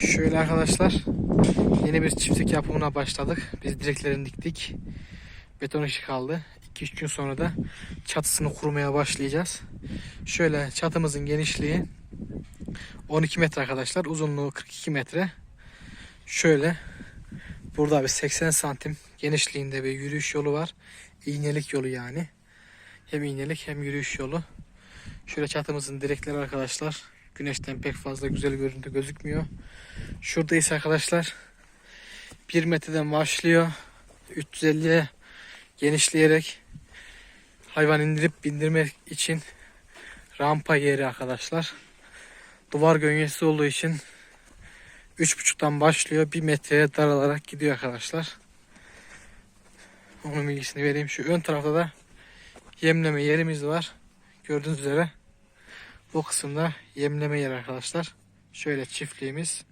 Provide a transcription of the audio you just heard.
Şöyle arkadaşlar yeni bir çiftlik yapımına başladık. Biz direklerini diktik. Beton işi kaldı. 2-3 gün sonra da çatısını kurmaya başlayacağız. Şöyle çatımızın genişliği 12 metre arkadaşlar. Uzunluğu 42 metre. Şöyle burada bir 80 santim genişliğinde bir yürüyüş yolu var. İğnelik yolu yani. Hem iğnelik hem yürüyüş yolu. Şöyle çatımızın direkleri arkadaşlar. Güneşten pek fazla güzel görüntü gözükmüyor. Şurada ise arkadaşlar 1 metreden başlıyor. 350'ye genişleyerek hayvan indirip bindirmek için rampa yeri arkadaşlar. Duvar gönyesi olduğu için 3.5'tan başlıyor. 1 metreye daralarak gidiyor arkadaşlar. Onun bilgisini vereyim. Şu ön tarafta da yemleme yerimiz var. Gördüğünüz üzere bu kısımda yemleme yer arkadaşlar. Şöyle çiftliğimiz.